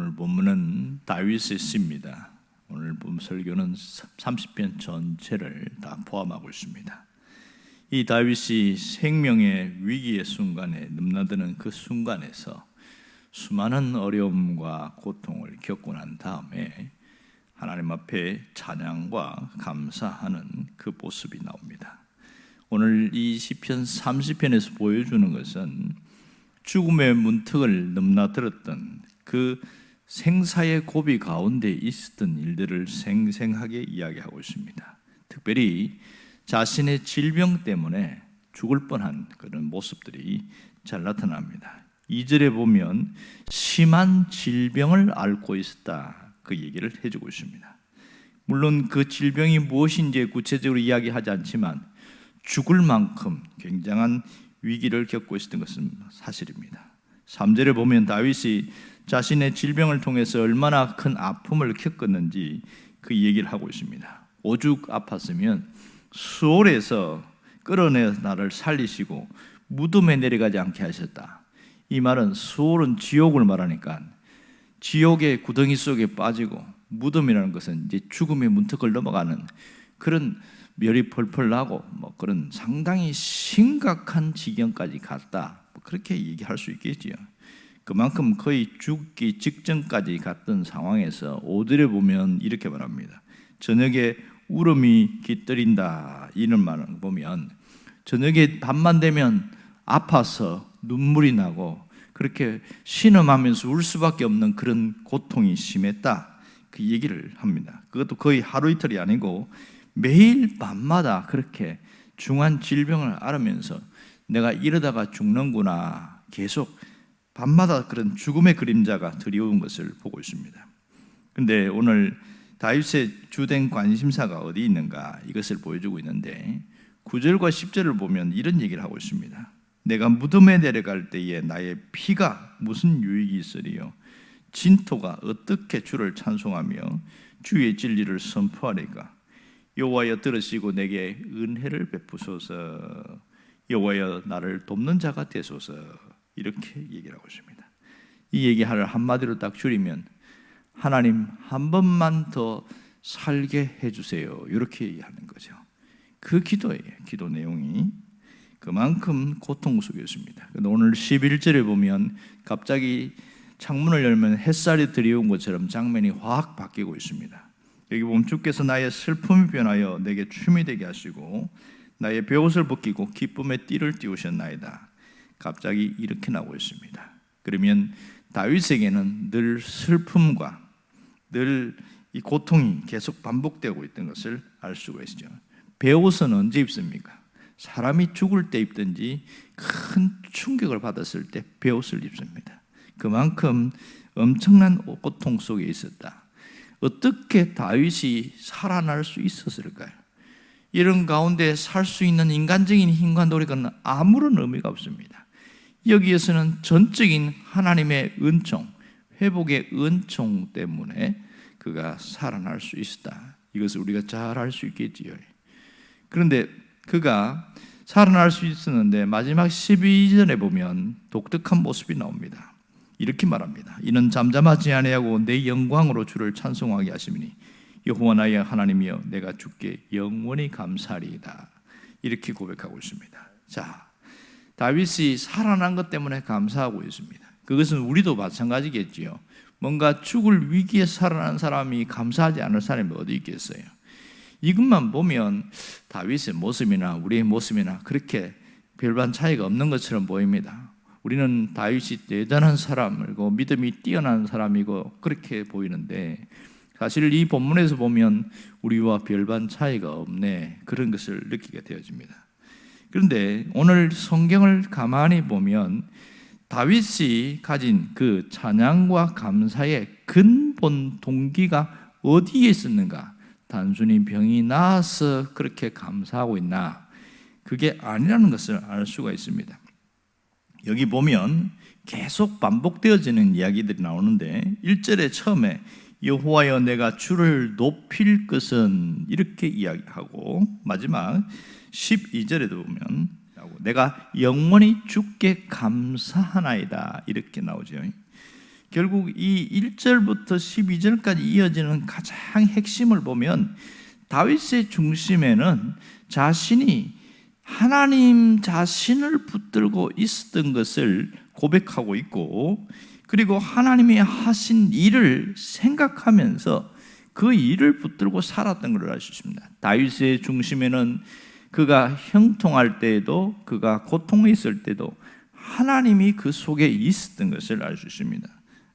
오늘 본문은 다윗의 시입니다. 오늘 본 설교는 30편 전체를 다 포함하고 있습니다. 이 다윗이 생명의 위기의 순간에 넘나드는 그 순간에서 수많은 어려움과 고통을 겪고 난 다음에 하나님 앞에 찬양과 감사하는 그 모습이 나옵니다. 오늘 이 시편 30편에서 보여주는 것은 죽음의 문턱을 넘나들었던 그 생사의 고비 가운데 있었던 일들을 생생하게 이야기하고 있습니다. 특별히 자신의 질병 때문에 죽을 뻔한 그런 모습들이 잘 나타납니다. 2절에 보면 심한 질병을 앓고 있었다. 그 얘기를 해주고 있습니다. 물론 그 질병이 무엇인지 구체적으로 이야기하지 않지만 죽을 만큼 굉장한 위기를 겪고 있었던 것은 사실입니다. 3절에 보면 다윗이 자신의 질병을 통해서 얼마나 큰 아픔을 겪었는지 그 얘기를 하고 있습니다. 오죽 아팠으면 수월에서 끌어내 나를 살리시고 무덤에 내려가지 않게 하셨다. 이 말은 수월은 지옥을 말하니까 지옥의 구덩이 속에 빠지고 무덤이라는 것은 이제 죽음의 문턱을 넘어가는 그런 멸이 펄펄 나고 뭐 그런 상당히 심각한 지경까지 갔다. 뭐 그렇게 얘기할 수 있겠지요. 그만큼 거의 죽기 직전까지 갔던 상황에서 오들에 보면 이렇게 말합니다. 저녁에 울음이 깃들인다 이런 말을 보면 저녁에 밤만 되면 아파서 눈물이 나고 그렇게 신음하면서 울 수밖에 없는 그런 고통이 심했다 그 얘기를 합니다. 그것도 거의 하루 이틀이 아니고 매일 밤마다 그렇게 중한 질병을 앓으면서 내가 이러다가 죽는구나 계속 밤마다 그런 죽음의 그림자가 드리운 것을 보고 있습니다. 근데 오늘 다윗의 주된 관심사가 어디 있는가 이것을 보여주고 있는데 9절과 10절을 보면 이런 얘기를 하고 있습니다. 내가 무덤에 내려갈 때에 나의 피가 무슨 유익이 있으리요? 진토가 어떻게 주를 찬송하며 주의 진리를 선포하리까? 여호와여 들으시고 내게 은혜를 베푸소서. 여호와여 나를 돕는 자가 되소서. 이렇게 얘기를 하고 있습니다. 이 얘기를 한마디로 딱 줄이면 하나님 한 번만 더 살게 해주세요. 이렇게 얘기하는 거죠. 그 기도예요. 기도 내용이 그만큼 고통 속이었습니다. 오늘 11절에 보면 갑자기 창문을 열면 햇살이 들이온 것처럼 장면이 확 바뀌고 있습니다. 여기 보면 주께서 나의 슬픔이 변하여 내게 춤이 되게 하시고 나의 베옷을 벗기고 기쁨의 띠를 띄우셨나이다. 갑자기 이렇게 나오고 있습니다. 그러면 다윗에게는 늘 슬픔과 늘 이 고통이 계속 반복되고 있던 것을 알 수가 있죠. 베옷은 언제 입습니까? 사람이 죽을 때 입든지 큰 충격을 받았을 때 베옷을 입습니다. 그만큼 엄청난 고통 속에 있었다. 어떻게 다윗이 살아날 수 있었을까요? 이런 가운데 살 수 있는 인간적인 힘과 노력은 아무런 의미가 없습니다. 여기에서는 전적인 하나님의 은총, 회복의 은총 때문에 그가 살아날 수 있었다. 이것을 우리가 잘 알 수 있겠지요. 그런데 그가 살아날 수 있었는데 마지막 12절에 보면 독특한 모습이 나옵니다. 이렇게 말합니다. 이는 잠잠하지 아니하고 내 영광으로 주를 찬송하게 하시니 여호와 나의 하나님이여 내가 주께 영원히 감사리이다. 이렇게 고백하고 있습니다. 자, 다윗이 살아난 것 때문에 감사하고 있습니다. 그것은 우리도 마찬가지겠지요. 뭔가 죽을 위기에 살아난 사람이 감사하지 않을 사람이 어디 있겠어요? 이것만 보면 다윗의 모습이나 우리의 모습이나 그렇게 별반 차이가 없는 것처럼 보입니다. 우리는 다윗이 대단한 사람이고 믿음이 뛰어난 사람이고 그렇게 보이는데 사실 이 본문에서 보면 우리와 별반 차이가 없네 그런 것을 느끼게 되어집니다. 그런데 오늘 성경을 가만히 보면 다윗이 가진 그 찬양과 감사의 근본 동기가 어디에 있었는가? 단순히 병이 나아서 그렇게 감사하고 있나? 그게 아니라는 것을 알 수가 있습니다. 여기 보면 계속 반복되어지는 이야기들이 나오는데 1절에 처음에 여호와여 내가 주를 높일 것은 이렇게 이야기하고 마지막 12절에도 보면 내가 영원히 주께 감사하나이다 이렇게 나오죠. 결국 이 1절부터 12절까지 이어지는 가장 핵심을 보면 다윗의 중심에는 자신이 하나님 자신을 붙들고 있었던 것을 고백하고 있고 그리고 하나님이 하신 일을 생각하면서 그 일을 붙들고 살았던 것을 알 수 있습니다. 다윗의 중심에는 그가 형통할 때에도 그가 고통에 있을 때도 하나님이 그 속에 있었던 것을 알 수 있습니다.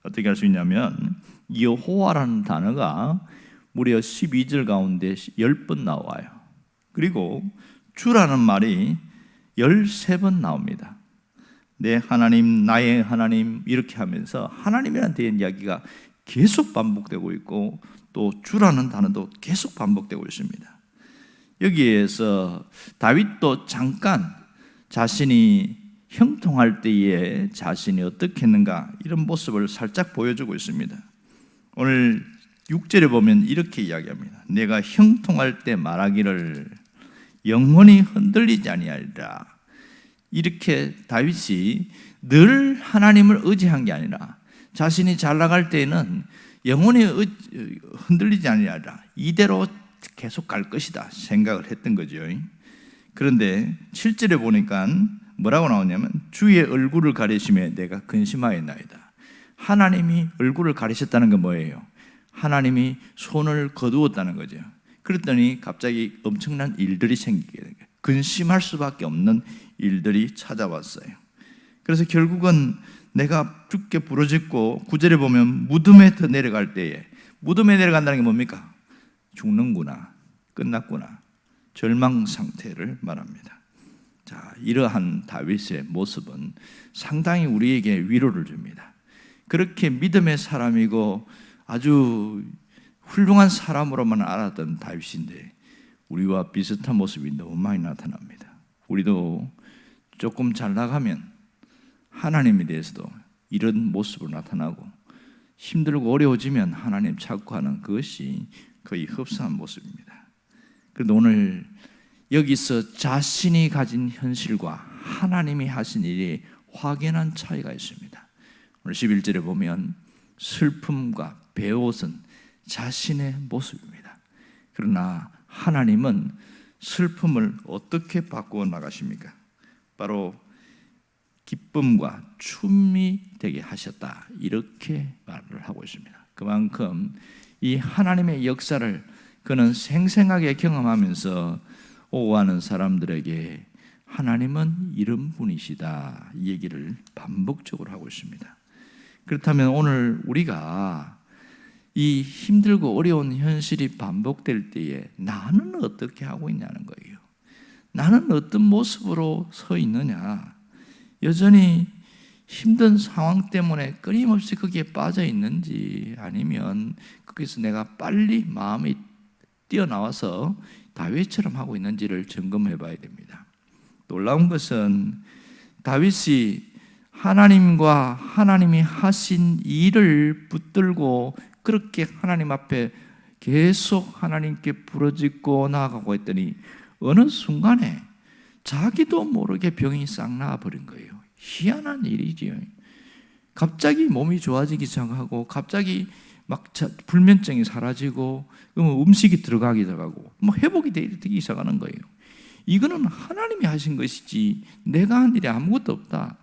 어떻게 할수 있냐면 여호와라는 단어가 무려 12절 가운데 10번 나와요. 그리고 주라는 말이 13번 나옵니다. 내 하나님, 나의 하나님 이렇게 하면서 하나님이라는 대한 이야기가 계속 반복되고 있고 또 주라는 단어도 계속 반복되고 있습니다. 여기에서 다윗도 잠깐 자신이 형통할 때에 자신이 어떻게 했는가 이런 모습을 살짝 보여주고 있습니다. 오늘 6절에 보면 이렇게 이야기합니다. 내가 형통할 때 말하기를 영혼이 흔들리지 아니하리라. 이렇게 다윗이 늘 하나님을 의지한 게 아니라 자신이 잘 나갈 때에는 영혼이 흔들리지 아니하리라. 이대로 계속 갈 것이다 생각을 했던 거죠. 그런데 7절에 보니까 뭐라고 나오냐면 주의 얼굴을 가리심에 내가 근심하였나이다. 하나님이 얼굴을 가리셨다는 건 뭐예요? 하나님이 손을 거두었다는 거죠. 그랬더니 갑자기 엄청난 일들이 생기게 된 거예요. 근심할 수밖에 없는 일들이 찾아왔어요. 그래서 결국은 내가 죽게 부러졌고 구절에 보면 무덤에 더 내려갈 때에 무덤에 내려간다는 게 뭡니까? 죽는구나. 끝났구나. 절망 상태를 말합니다. 자, 이러한 다윗의 모습은 상당히 우리에게 위로를 줍니다. 그렇게 믿음의 사람이고 아주 훌륭한 사람으로만 알았던 다윗인데 우리와 비슷한 모습이 너무 많이 나타납니다. 우리도 조금 잘 나가면 하나님에 대해서도 이런 모습으로 나타나고 힘들고 어려워지면 하나님 찾고 하는 그것이 거의 흡사한 모습입니다. 그런데 오늘 여기서 자신이 가진 현실과 하나님이 하신 일이 확연한 차이가 있습니다. 오늘 11절에 보면 슬픔과 배옷은 자신의 모습입니다. 그러나 하나님은 슬픔을 어떻게 바꾸어 나가십니까? 바로 기쁨과 춤이 되게 하셨다. 이렇게 말을 하고 있습니다. 그만큼 이 하나님의 역사를 그는 생생하게 경험하면서 오가는 사람들에게 하나님은 이런 분이시다. 이 얘기를 반복적으로 하고 있습니다. 그렇다면 오늘 우리가 이 힘들고 어려운 현실이 반복될 때에 나는 어떻게 하고 있냐는 거예요. 나는 어떤 모습으로 서 있느냐. 여전히 힘든 상황 때문에 끊임없이 거기에 빠져 있는지 아니면 거기서 내가 빨리 마음이 뛰어나와서 다윗처럼 하고 있는지를 점검해 봐야 됩니다. 놀라운 것은 다윗이 하나님과 하나님이 하신 일을 붙들고 그렇게 하나님 앞에 계속 하나님께 부르짖고 나아가고 했더니 어느 순간에 자기도 모르게 병이 싹 나아버린 거예요. 희한한 일이지요. 갑자기 몸이 좋아지기 시작하고 갑자기 막 불면증이 사라지고 음식이 들어가기 들어가고 뭐 회복이 되기 시작하는 거예요. 이거는 하나님이 하신 것이지 내가 한 일이 아무것도 없다.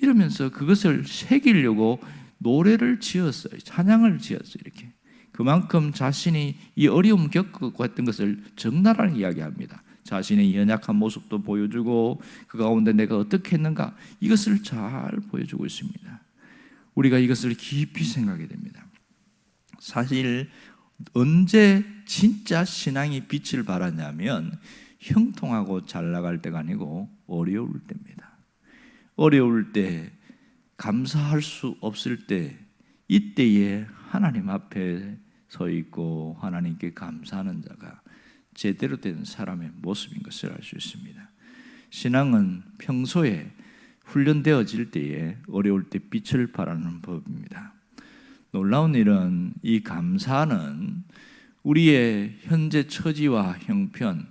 이러면서 그것을 새기려고 노래를 지었어요. 찬양을 지었어요. 이렇게. 그만큼 자신이 이 어려움 겪고 했던 것을 적나라하게 이야기합니다. 자신의 연약한 모습도 보여주고 그 가운데 내가 어떻게 했는가 이것을 잘 보여주고 있습니다. 우리가 이것을 깊이 생각하게 됩니다. 사실 언제 진짜 신앙이 빛을 발하냐면 형통하고 잘 나갈 때가 아니고 어려울 때입니다. 어려울 때 감사할 수 없을 때 이때에 하나님 앞에 서 있고 하나님께 감사하는 자가 제대로 된 사람의 모습인 것을 알 수 있습니다. 신앙은 평소에 훈련되어질 때에 어려울 때 빛을 발하는 법입니다. 놀라운 일은 이 감사는 우리의 현재 처지와 형편,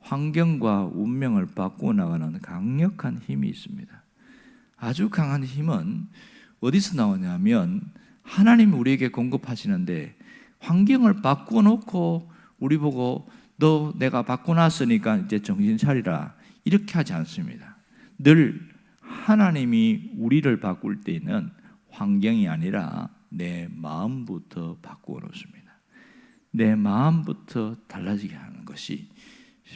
환경과 운명을 바꾸어 나가는 강력한 힘이 있습니다. 아주 강한 힘은 어디서 나오냐면 하나님이 우리에게 공급하시는데 환경을 바꾸어 놓고 우리 보고 너 내가 바꿔놨으니까 이제 정신 차리라 이렇게 하지 않습니다. 늘 하나님이 우리를 바꿀 때는 환경이 아니라 내 마음부터 바꾸어 놓습니다. 내 마음부터 달라지게 하는 것이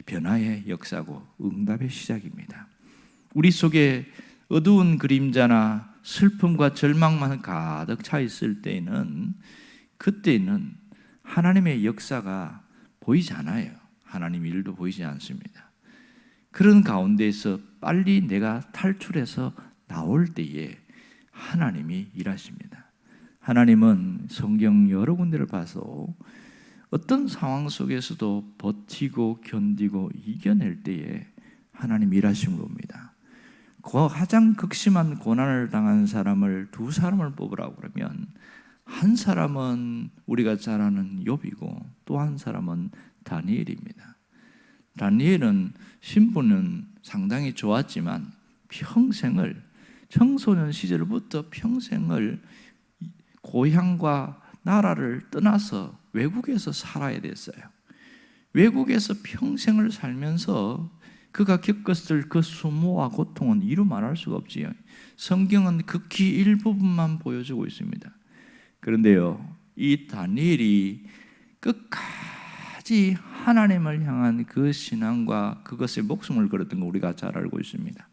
변화의 역사고 응답의 시작입니다. 우리 속에 어두운 그림자나 슬픔과 절망만 가득 차 있을 때는 그때는 하나님의 역사가 보이지 않아요. 하나님 일도 보이지 않습니다. 그런 가운데에서 빨리 내가 탈출해서 나올 때에 하나님이 일하십니다. 하나님은 성경 여러 군데를 봐서 어떤 상황 속에서도 버티고 견디고 이겨낼 때에 하나님 일하심을 봅니다. 그 가장 극심한 고난을 당한 사람을 두 사람을 뽑으라고 그러면 한 사람은 우리가 잘 아는 욥이고 또 한 사람은 다니엘입니다. 다니엘은 신분은 상당히 좋았지만 평생을 청소년 시절부터 평생을 고향과 나라를 떠나서 외국에서 살아야 됐어요. 외국에서 평생을 살면서 그가 겪었을 그 수모와 고통은 이루 말할 수가 없지요. 성경은 극히 일부분만 보여주고 있습니다. 그런데요, 이 다니엘이 끝까지 하나님을 향한 그 신앙과 그것에 목숨을 걸었던 거 우리가 잘 알고 있습니다.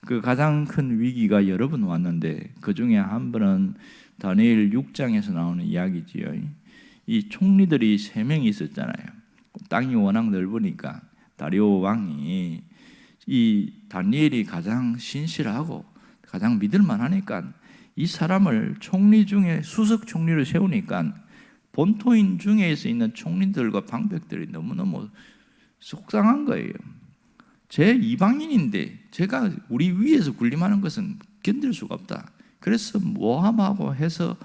그 가장 큰 위기가 여러 번 왔는데 그 중에 한 번은 다니엘 6장에서 나오는 이야기지요. 이 총리들이 세 명이 있었잖아요. 땅이 워낙 넓으니까 다리오 왕이 이 다니엘이 가장 신실하고 가장 믿을만 하니까 이 사람을 총리 중에 수석 총리를 세우니까 본토인 중에서 있는 총리들과 방백들이 너무너무 속상한 거예요. 제 이방인인데 제가 우리 위에서 군림하는 것은 견딜 수가 없다. 그래서 모함하고 해서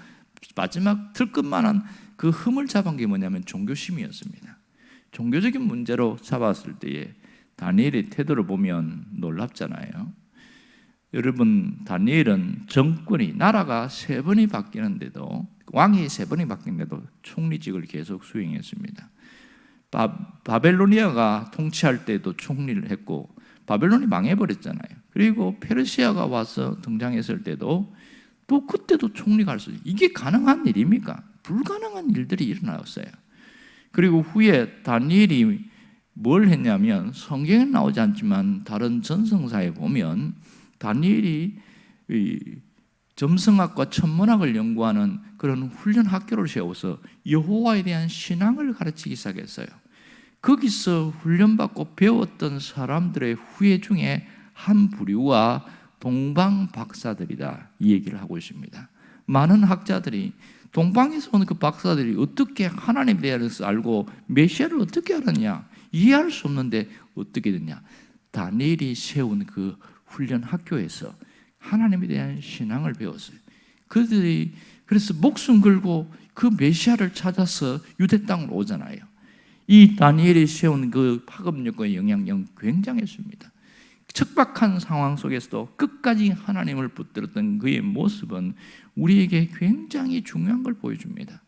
마지막 틀끝만한 그 흠을 잡은 게 뭐냐면 종교심이었습니다. 종교적인 문제로 잡았을 때에 다니엘의 태도를 보면 놀랍잖아요. 여러분 다니엘은 정권이 나라가 세 번이 바뀌는데도 왕이 세 번이 바뀌는데도 총리직을 계속 수행했습니다. 바, 벨로니아가 통치할 때도 총리를 했고 바벨론이 망해버렸잖아요. 그리고 페르시아가 와서 등장했을 때도 또 그때도 총리가 할수 이게 가능한 일입니까? 불가능한 일들이 일어났어요. 그리고 후에 다니엘이 뭘 했냐면 성경에 나오지 않지만 다른 전성사에 보면 다니엘이 점성학과 천문학을 연구하는 그런 훈련 학교를 세워서 여호와에 대한 신앙을 가르치기 시작했어요. 거기서 훈련받고 배웠던 사람들의 후예 중에 한 부류와 동방 박사들이다 이 얘기를 하고 있습니다. 많은 학자들이 동방에서 온 그 박사들이 어떻게 하나님에 대해서 알고 메시아를 어떻게 알았냐 이해할 수 없는데 어떻게 됐냐 다니엘이 세운 그 훈련 학교에서 하나님에 대한 신앙을 배웠어요. 그들이 그래서 목숨 걸고 그 메시아를 찾아서 유대 땅으로 오잖아요. 이 다니엘이 세운 그 파급력과 영향력 굉장했습니다. 척박한 상황 속에서도 끝까지 하나님을 붙들었던 그의 모습은 우리에게 굉장히 중요한 걸 보여줍니다.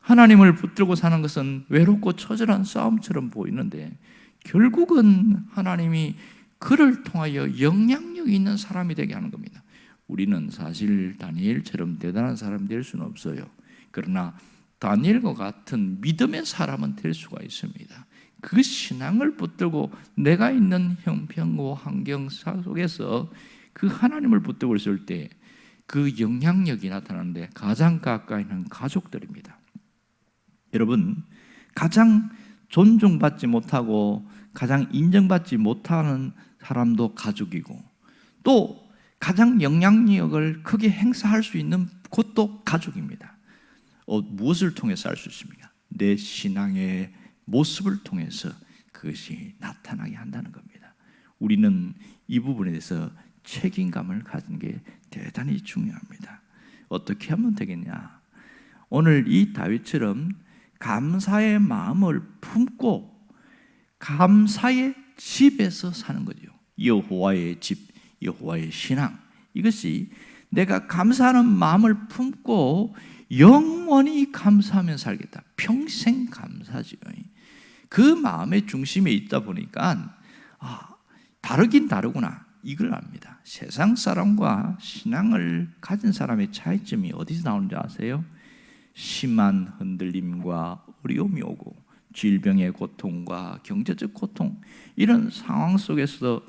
하나님을 붙들고 사는 것은 외롭고 처절한 싸움처럼 보이는데 결국은 하나님이 그를 통하여 영향력 있는 사람이 되게 하는 겁니다. 우리는 사실 다니엘처럼 대단한 사람 될 수는 없어요. 그러나 다니엘과 같은 믿음의 사람은 될 수가 있습니다. 그 신앙을 붙들고 내가 있는 형편고 환경 속에서 그 하나님을 붙들고 있을 때 그 영향력이 나타나는데 가장 가까이 있는 가족들입니다. 여러분, 가장 존중받지 못하고 가장 인정받지 못하는 사람도 가족이고 또 가장 영향력을 크게 행사할 수 있는 곳도 가족입니다. 어, 무엇을 통해서 알 수 있습니까? 내 신앙의 모습을 통해서 그것이 나타나게 한다는 겁니다. 우리는 이 부분에 대해서 책임감을 가진 게 대단히 중요합니다. 어떻게 하면 되겠냐? 오늘 이 다윗처럼 감사의 마음을 품고 감사의 집에서 사는 거죠. 여호와의 집, 여호와의 신앙. 이것이 내가 감사하는 마음을 품고 영원히 감사하며 살겠다. 평생 감사지요. 그 마음의 중심에 있다 보니까 아, 다르긴 다르구나. 이걸 압니다. 세상 사람과 신앙을 가진 사람의 차이점이 어디서 나오는지 아세요? 심한 흔들림과 어려움이 오고 질병의 고통과 경제적 고통 이런 상황 속에서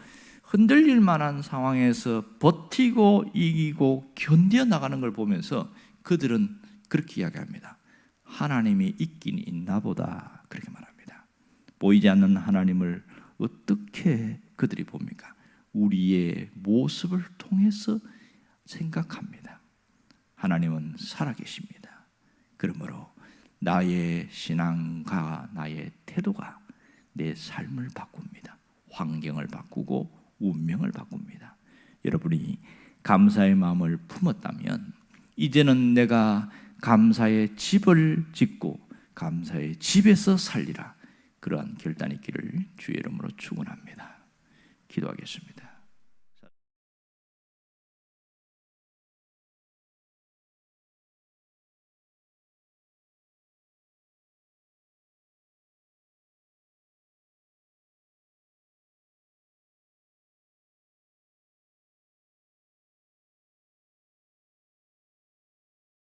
흔들릴 만한 상황에서 버티고 이기고 견뎌 나가는 걸 보면서 그들은 그렇게 이야기합니다. 하나님이 있긴 있나 보다 그렇게 말합니다. 보이지 않는 하나님을 어떻게 그들이 봅니까? 우리의 모습을 통해서 생각합니다. 하나님은 살아계십니다. 그러므로 나의 신앙과 나의 태도가 내 삶을 바꿉니다. 환경을 바꾸고 운명을 바꿉니다. 여러분이 감사의 마음을 품었다면 이제는 내가 감사의 집을 짓고 감사의 집에서 살리라. 그러한 결단이 있기를 주의 이름으로 축원합니다. 기도하겠습니다.